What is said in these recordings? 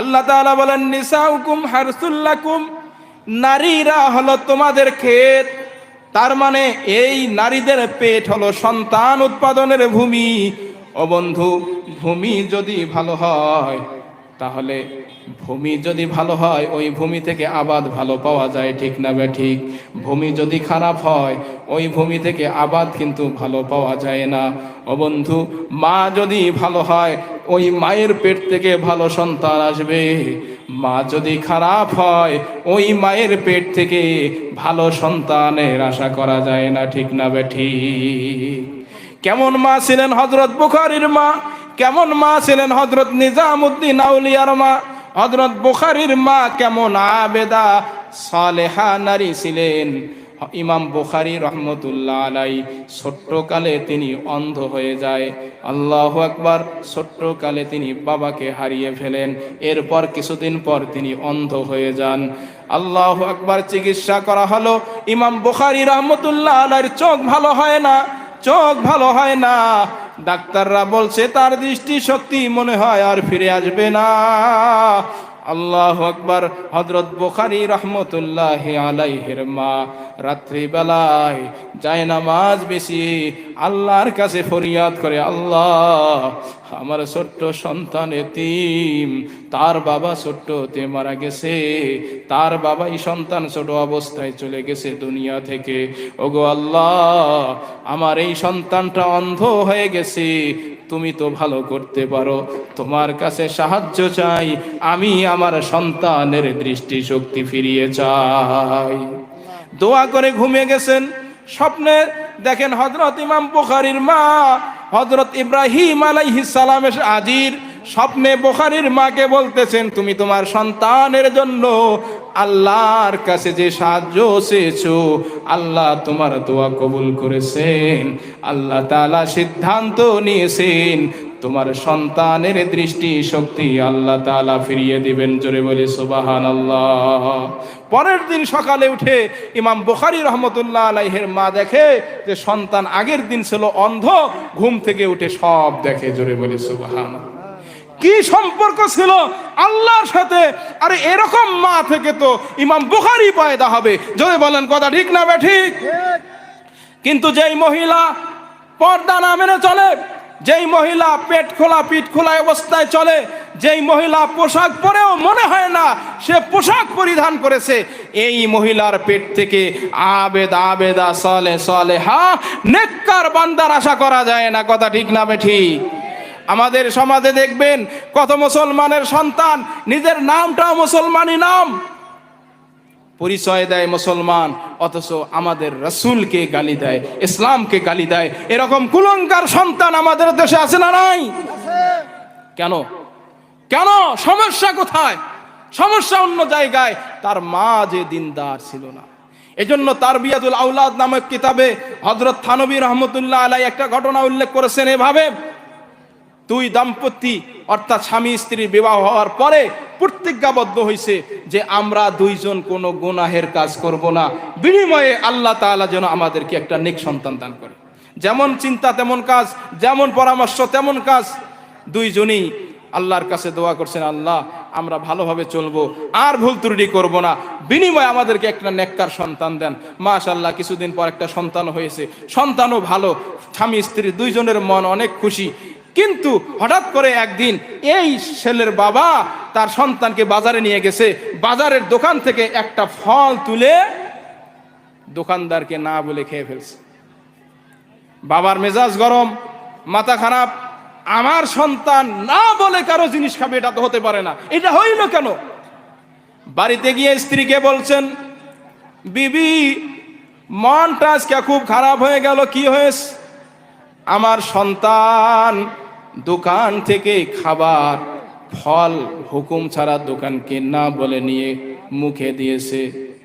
আল্লাহ তাআলা বলেন, নিসাউকুম হারসুল্লাকুম নারীরা হলো তোমাদের ক্ষেত। তার মানে এই নারীদের পেট হলো সন্তান উৎপাদনের ভূমি। ও বন্ধু, ভূমি যদি ভালো হয়, তাহলে ভূমি যদি ভালো হয়, ওই ভূমি থেকে আবাদ ভালো পাওয়া যায়, ঠিক না বে ঠিক? ভূমি যদি খারাপ হয়, ওই ভূমি থেকে আবাদ কিন্তু ভালো পাওয়া যায় না। ও বন্ধু, মা যদি ভালো হয় ওই মায়ের পেট থেকে ভালো সন্তান আসবে। মা যদি খারাপ হয়, ওই মায়ের পেট থেকে ভালো সন্তানের আশা করা যায় না, ঠিক না বেঠি? কেমন মা ছিলেন হজরত বুখারির মা? কেমন মা ছিলেন হজরত নিজামুদ্দিন আউলিয়ার মা? হজরত বুখারির মা কেমন আবেদা, সালেহা নারী ছিলেন। ইমাম বুখারি রহমতুল্লাহ আলাই, ছোট্টকালে তিনি অন্ধ হয়ে যায়। আল্লাহ আকবার, ছোট্টকালে তিনি বাবাকে হারিয়ে ফেলেন। এরপর কিছুদিন পর তিনি অন্ধ হয়ে যান। আল্লাহ আকবার চিকিৎসা করা হলো। ইমাম বুখারি রহমতুল্লাহ আলাইর চোখ ভালো হয় না, চোখ ভালো হয় না। ডাক্তাররা বলছে, তার দৃষ্টি শক্তি মনে হয় আর ফিরে আসবে না। আল্লাহ আকবর হজরত বুখারি রহমতুল্লাহ আলাইহির মা রাত্রিবেলায় যায় নামাজ বেশি আল্লাহর কাছে ফরিয়াদ করে, আল্লাহ, আমার ছোট্ট সন্তান এতিম, তার বাবা ছোট্টতে মারা গেছে, তার বাবাই সন্তান ছোট অবস্থায় চলে গেছে দুনিয়া থেকে। ওগো আল্লাহ, আমার এই সন্তানটা অন্ধ হয়ে গেছে, তুমি তো ভালো করতে পারো, তোমার কাছে সাহায্য চাই, আমি আমার সন্তানের দৃষ্টি শক্তি ফিরিয়ে চাই। দোয়া করে ঘুমিয়ে গেছেন স্বপ্নে দেখেন হজরত ইমাম বুখারির মা হজরত ইব্রাহিম আলাইহিস সালাম এসে আজির স্বপ্নে বোখারির মাকে বলতেছেন, তুমি তোমার সন্তানের জন্য আল্লাহর কাছে যে সাহায্য চেয়েছো, আল্লাহ তোমার দোয়া কবুল করেছেন, আল্লাহ তালা সিদ্ধান্ত নিয়েছেন তোমার সন্তানের দৃষ্টি শক্তি আল্লাহ তাআলা ফিরিয়ে দিবেন, জোরে বলে সুবাহান আল্লাহ পরের দিন সকালে উঠে ইমাম বুখারি রহমতুল্লাহ আলাইহের মা দেখে যে সন্তান আগের দিন ছিল অন্ধ, ঘুম থেকে উঠে সব দেখে, জোরে বলে সুবাহান কি সম্পর্ক ছিল? আল্লাহর সাথে, আরে এরকম মা থেকে তো ইমাম বুখারি পায়দা হবে। যদি বলেন, কথা ঠিক না বে ঠিক? কিন্তু যেই মহিলা পর্দা না মেনে চলে, যেই মহিলা পেট খোলা, পিঠ খোলা অবস্থায় চলে, যেই মহিলা পোশাক পরেও মনে হয় না, সে পোশাক পরিধান করেছে, এই মহিলার পেট থেকে আবেদ, আবেদা, সলে সলে, হা, নেককার বান্দার আশা করা যায় না, কথা ঠিক না ঠিক? আমাদের সমাজে দেখবেন, কত মুসলমানের সন্তান, নিজের নামটাও মুসলমানই নাম পরিচয় দেয় মুসলমান, অথচ আমাদের রসুলকে গালি দেয়, ইসলামকে গালি দেয়। এরকম কুলঙ্কার সন্তান আমাদের দেশে আছে না নাই? কেন? কেন? সমস্যা কোথায়? সমস্যা অন্য জায়গায়। তার মা যে দিনদার ছিল না। এজন্য তার বিয়াদুল আউলাদ নামক কিতাবে হজরত থানবী রহমতুল্লাহ আলাই একটা ঘটনা উল্লেখ করেছেন এভাবে। দুই দাম্পত্য, অর্থাৎ স্বামী স্ত্রীর বিবাহ হওয়ার পরে প্রতিজ্ঞাবদ্ধ হয়েছে যে আমরা দুইজন কোনো গুনাহের কাজ করব না। বিনিময়ে আল্লাহ তাআলা যেন আমাদেরকে একটা নেক সন্তান দান করে। যেমন চিন্তা তেমন কাজ, যেমন পরামর্শ তেমন কাজ। দুইজনই আল্লাহর কাছে দোয়া করছেন, আল্লাহ, আমরা ভালোভাবে চলবো, আর ভুল ত্রুটি করব না। বিনিময়ে আমাদেরকে একটা নেককার সন্তান দেন। মাশাল্লাহ কিছুদিন পর একটা সন্তান হয়েছে। সন্তানও ভালো। স্বামী, স্ত্রী, দুইজনের মন অনেক খুশি। কিন্তু হঠাৎ করে একদিন এই ছেলের বাবা তার সন্তানকে বাজারে নিয়ে গেছে। বাজারের দোকান থেকে একটা ফল তুলে দোকানদারকে না বলে খেয়ে ফেলছে। বাবার মেজাজ গরম, মাথা খারাপ, আমার সন্তান না বলে কারও জিনিস খাবে, এটা তো হতে পারে না। এটা হইল কেন? বাড়িতে গিয়ে স্ত্রীকে বলছেন, বিবি, মনটা আজকে খুব খারাপ হয়ে গেল, কি হয়েছে? আমার সন্তান দোকান থেকে খাবার, ফল, হুকুম ছাড়া দোকানকে না বলে নিয়ে মুখে দিয়েছে।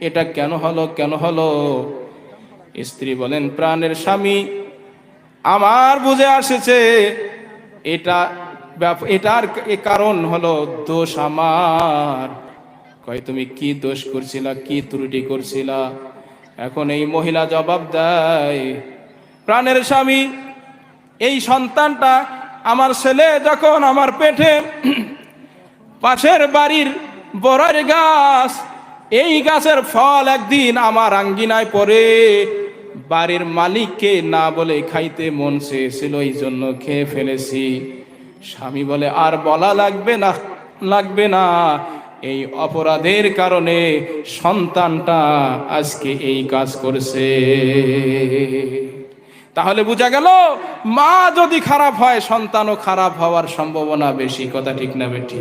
এটা কেন হলো কেন হলো? স্ত্রী বলেন, প্রাণের স্বামী আমার বুঝে আসেছে। এটা এটার কারণ হলো দোষ আমার। কয়, তুমি কি দোষ করছিলা, কি ত্রুটি করছিলা? এখন এই মহিলা জবাব দেয়, প্রাণের স্বামী, এই সন্তানটা আমার ছেলে যখন আমার পেটে পাশের বাড়ির বড়ার গাছ, এই গাছের ফল একদিন আমার আঙ্গিনায় পরে বাড়ির মালিককে না বলে খাইতে মন চেয়েছিল, এই জন্য খেয়ে ফেলেছি। স্বামী বলে, আর বলা লাগবে না লাগবে না। এই অপরাধের কারণে সন্তানটা আজকে এই কাজ করছে। তাহলে বোঝা গেল, মা যদি খারাপ হয়, সন্তানও খারাপ হওয়ার সম্ভাবনা বেশি। কথা ঠিক না বেটি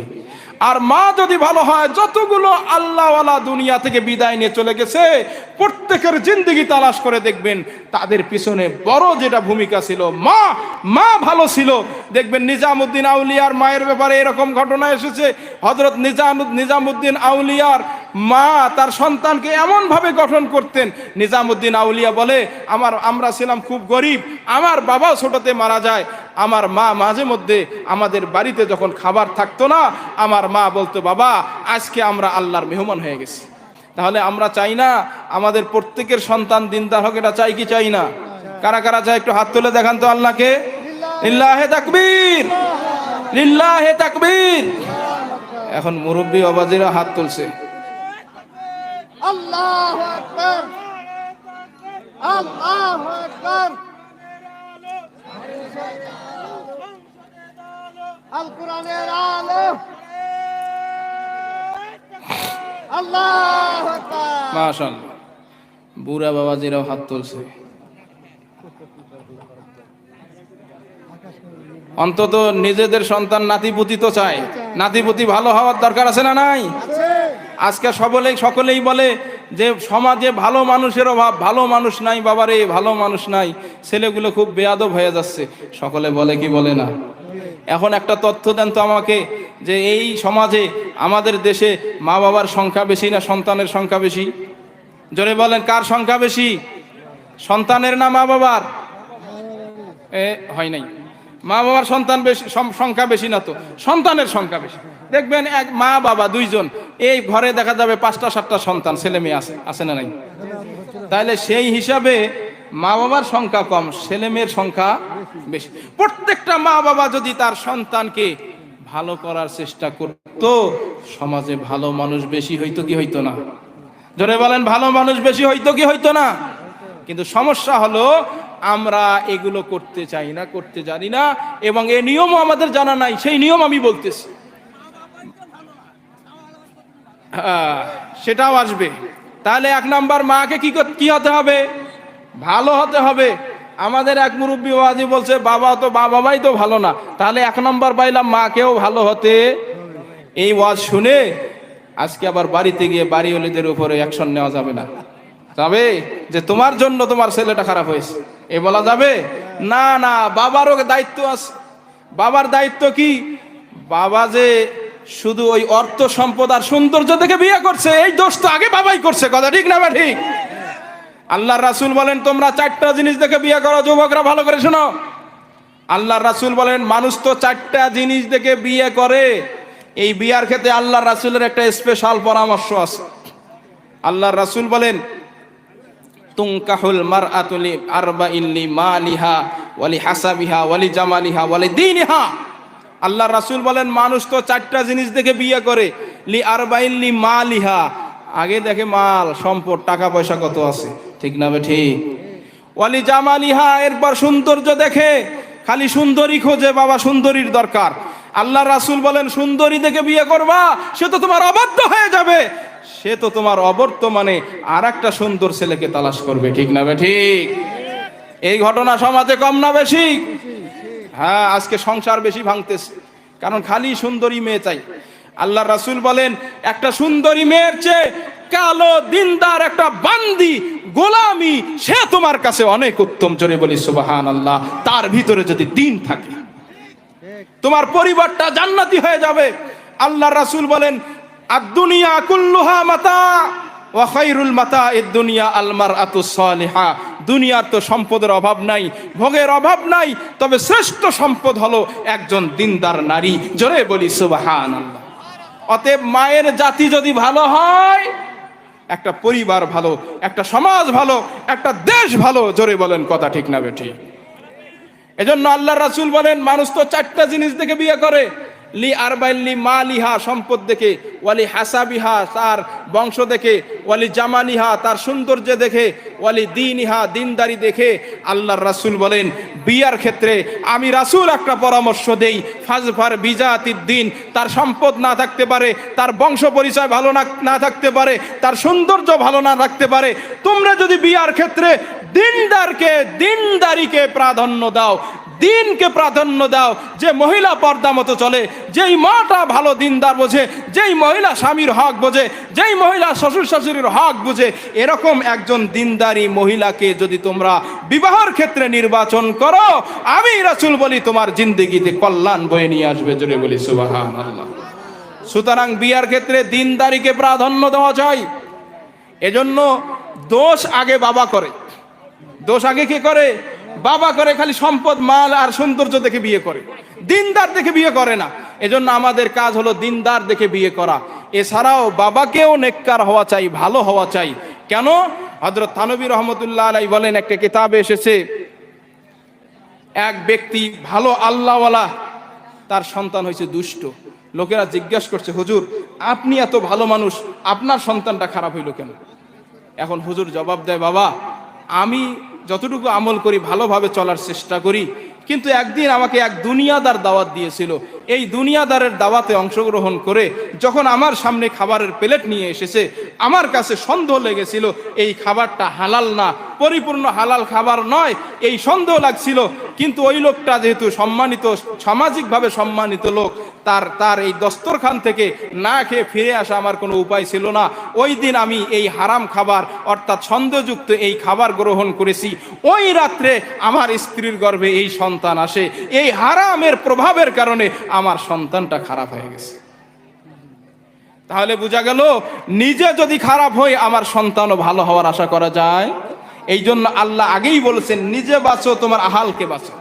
আর মা যদি ভালো হয়, যতগুলো আল্লাহওয়ালা দুনিয়া থেকে বিদায় নিয়ে চলে গেছে, প্রত্যেকের জিন্দগি তালাশ করে দেখবেন, তাদের পিছনে বড় যেটা ভূমিকা ছিল, মা মা ভালো ছিল। দেখবেন নিজামুদ্দিন আউলিয়ার মায়ের ব্যাপারে এরকম ঘটনা এসেছে। হজরত নিজাম নিজামুদ্দিন আউলিয়ার মা তার সন্তানকে এমনভাবে গঠন করতেন। নিজামুদ্দিন আউলিয়া বলে, আমার, আমরা ছিলাম খুব গরিব, আমার বাবা ছোটতে মারা যায়। আমার মা মাঝে মধ্যে আমাদের বাড়িতে যখন খাবার থাকতো না, আমার মা বলতো, বাবা, আজকে আমরা আল্লাহর মেহমান হয়ে গেছি। তাহলে আমরা চাই না আমাদের প্রত্যেকের সন্তান দিনদার হোক, এটা চাই কি চাই না? কারা কারা চাই একটু হাত তুলে দেখান তো আল্লাহকে। লিল্লাহে তাকবীর লিল্লাহে তাকবীর। এখন মুরব্বী বাবাজিরা হাত তুলছে। আল্লাহ আকবর। আল্লাহ আকবর। আল। কোরআনের আলো আল্লাহ বুড়া বাবাজিরাও হাত তুলছে। অন্তত নিজেদের সন্তান নাতিপুতি তো চায়। নাতিপুতি ভালো হওয়ার দরকার আছে না নাই? আজকে সকলেই সকলেই বলে যে সমাজে ভালো মানুষের অভাব, ভালো মানুষ নাই বাবারে, ভালো মানুষ নাই। ছেলেগুলো খুব বেয়াদব হয়ে যাচ্ছে। সকলে বলে কি বলে না? এখন একটা তথ্য দেন তো আমাকে যে এই সমাজে, আমাদের দেশে মা বাবার সংখ্যা বেশি না সন্তানের সংখ্যা বেশি? জোরে বলেন, কার সংখ্যা বেশি? সন্তানের না মা বাবার এ, হয় নাই। মা বাবার সন্তান বেশি সংখ্যা বেশি না তো। সন্তানের সংখ্যা বেশি। দেখবেন এক মা বাবা দুইজন, এই ঘরে দেখা যাবে পাঁচটা, সাতটা সন্তান, ছেলে মেয়ে আছে আছে না নাই? তাহলে সেই হিসাবে মা বাবার সংখ্যা কম, ছেলে মেয়ের সংখ্যা বেশি। প্রত্যেকটা মা বাবা যদি তার সন্তানকে ভালো করার চেষ্টা করত, সমাজে ভালো মানুষ বেশি হইতো কি হইতো না? ধরে বলেন, ভালো মানুষ বেশি হইতো কি হইতো না? কিন্তু সমস্যা হলো আমরা এগুলো করতে চাই না করতে জানি না এবং এ নিয়মও আমাদের জানা নাই সেই নিয়ম আমি বলতেছি। হ্যাঁ, সেটাও আসবে। তাহলে এক নাম্বার মাকে কি কি হতে হবে? ভালো হতে হবে। আমাদের এক মুরব্বী বাবাজি বলছে বাবা তো বাবাই তো ভালো না। তাহলে এক নম্বর পাইলাম মাকেও ভালো হতে। এই ওয়াজ শুনে আজকে আবার বাড়িতে গিয়ে বাড়িওয়ালিদের উপরে অ্যাকশন নেওয়া যাবে না। যাবে? যে তোমার জন্য তোমার ছেলেটা খারাপ হয়েছে। এ বলা যাবে? না না, বাবারও দায়িত্ব আছে। বাবার দায়িত্ব কি? বাবা যে শুধু ওই অর্থ, সম্পদ আর সৌন্দর্য দেখে বিয়ে করছে, এই দোষ তো আগে বাবাই করছে, কথা ঠিক না ঠিক? আল্লাহ রাসুল বলেন, তোমরা চারটা জিনিস দেখে বিয়ে করো, যুবকরা ভালো করে শোনো। আল্লাহ রাসুল বলেন, মানুষ তো চারটা জিনিস দেখে বিয়ে করে। এই বিয়ার ক্ষেত্রে আল্লাহ রাসুলের একটা স্পেশাল পরামর্শ আছে। আল্লাহ রাসুল বলেন তুংকাহুল মার আতুলি আরবা ইল্লি মালিহা ওয়ালি হাসাবিহা ওয়ালি জামালিহা ওয়ালি দিনহা। আল্লাহ রাসুল বলেন, মানুষ তো চারটা জিনিস দেখে বিয়ে করে, লি আরবা ইল্লি মালিহা। আগে দেখে মাল, সম্পদ, টাকা, পয়সা কত আছে? ঠিক না ঠিক? ওয়ালি জামালিহা, এরপর সৌন্দর্য দেখে, খালি সুন্দরী খোঁজে বাবা, সুন্দরীর দরকার। আল্লাহ রাসুল বলেন, সুন্দরী দেখে বিয়ে করবা, সে তো তোমার অবাধ্য হয়ে যাবে। সে তো তোমার অবর্তমানে আর একটা সুন্দর ছেলেকে তালাশ করবে, ঠিক না বে ঠিক? এই ঘটনা সমাজে কম না বেশি হ্যাঁ আজকে সংসার বেশি ভাঙতেছে, কারণ খালি সুন্দরী মেয়ে চাই। আল্লাহ রাসুল বলেন, একটা সুন্দরী মেয়ের চেয়ে কালো, দিনদার একটা বান্দি, গোলামি, সে তোমার কাছে অনেক উত্তম, জোরে বলি সুবাহান আল্লাহ তার ভিতরে যদি দিন থাকে তোমার পরিবারটা জান্নাতি হয়ে যাবে। আল্লাহ রাসূল বলেন আর দুনিয়া কুল্লুহা মাতা ওয়া মাতা এদ দুনিয়া আলমার দুনিয়ার তো সম্পদের অভাব নাই, ভোগের অভাব নাই, তবে শ্রেষ্ঠ সম্পদ হলো একজন দিনদার নারী। জোরে বলি সুবাহান অতএব মায়ের জাতি যদি ভালো হয়, একটা পরিবার ভালো, একটা সমাজ ভালো, একটা দেশ ভালো, জোরে বলেন কথা ঠিক না বেঠিক এজন্য আল্লাহ রাসুল বলেন, মানুষ তো চারটা জিনিস দেখে বিয়ে করে। লি আর লি মা লিহা সম্পদ দেখে, ওয়ালি হাসাবিহা তার বংশ দেখে, ওয়ালি জামালিহা তার সৌন্দর্য দেখে, ওয়ালি দিনইহা দিনদারি দেখে। আল্লাহর রাসূল বলেন, বিয়ার ক্ষেত্রে আমি রাসূল একটা পরামর্শ দেই, ফাজফার বিজাতির দিন, তার সম্পদ না থাকতে পারে, তার বংশ পরিচয় ভালো না না থাকতে পারে, তার সৌন্দর্য ভালো না থাকতে পারে। তোমরা যদি বিয়ার ক্ষেত্রে দিনদারকে, দিনদারিকে প্রাধান্য দাও, দিনকে প্রাধান্য দাও। যে মহিলা পর্দা মতো চলে, যেই মাটা ভালো দিনদার বোঝে, যেই মহিলা স্বামীর হক বোঝে, যেই মহিলা শ্বশুর শাশুড়ির হক বুঝে, এরকম একজন দিনদারি মহিলাকে যদি তোমরা বিবাহের ক্ষেত্রে নির্বাচন করো, আমি রাসূল বলি তোমার জিন্দেগিতে কল্যাণ বয়ে নিয়ে আসবে জোরে বলি সুবাহান সুতরাং বিয়ার ক্ষেত্রে দিনদারিকে প্রাধান্য দেওয়া যায়। এজন্য দোষ আগে বাবা করে। দোষ আগে কে করে? বাবা করে খালি সম্পদ, মাল আর সৌন্দর্য দেখে বিয়ে করে। দিনদার দেখে বিয়ে করে না। এজন্য আমাদের কাজ হলো দিনদার দেখে বিয়ে করা। এছাড়াও বাবাকেও নেককার হওয়া চাই, ভালো হওয়া চাই। কেন? হজরত থানবী রহমতুল্লাহ আলাই বলেন, একটা কিতাবে এসেছে, এক ব্যক্তি ভালো আল্লাহওয়ালা, তার সন্তান হয়েছে দুষ্ট। লোকেরা জিজ্ঞাসা করছে, হুজুর, আপনি এত ভালো মানুষ, আপনার সন্তানটা খারাপ হইল কেন? এখন হুজুর জবাব দেয়, বাবা, আমি যতটুকু আমল করি, ভালোভাবে চলার চেষ্টা করি। কিন্তু একদিন আমাকে এক দুনিয়াদার দাওয়াত দিয়েছিল। এই দুনিয়াদারের দাওয়াতে অংশগ্রহণ করে যখন আমার সামনে খাবারের প্লেট নিয়ে এসেছে, আমার কাছে সন্দেহ লেগেছিল, এই খাবারটা হালাল না পরিপূর্ণ হালাল খাবার নয়, এই সন্দেহ লাগছিল। কিন্তু ওই লোকটা যেহেতু সম্মানিত, সামাজিকভাবে সম্মানিত লোক, তার তার এই দস্তরখান থেকে না খেয়ে ফিরে আসা আমার কোনো উপায় ছিল না। ওই দিন আমি এই হারাম খাবার, অর্থাৎ সন্দেহযুক্ত এই খাবার গ্রহণ করেছি। ওই রাত্রে আমার স্ত্রীর গর্ভে এই সন্তান আসে। এই হারামের প্রভাবের কারণে আমার সন্তানটা খারাপ হয়ে গেছে। তাহলে বোঝা গেল, নিজে যদি খারাপ হয় আমার সন্তানও ভালো হওয়ার আশা করা যায়। এই জন্য আল্লাহ আগেই বলেছেন নিজে বাঁচো তোমার আহালকে বাঁচো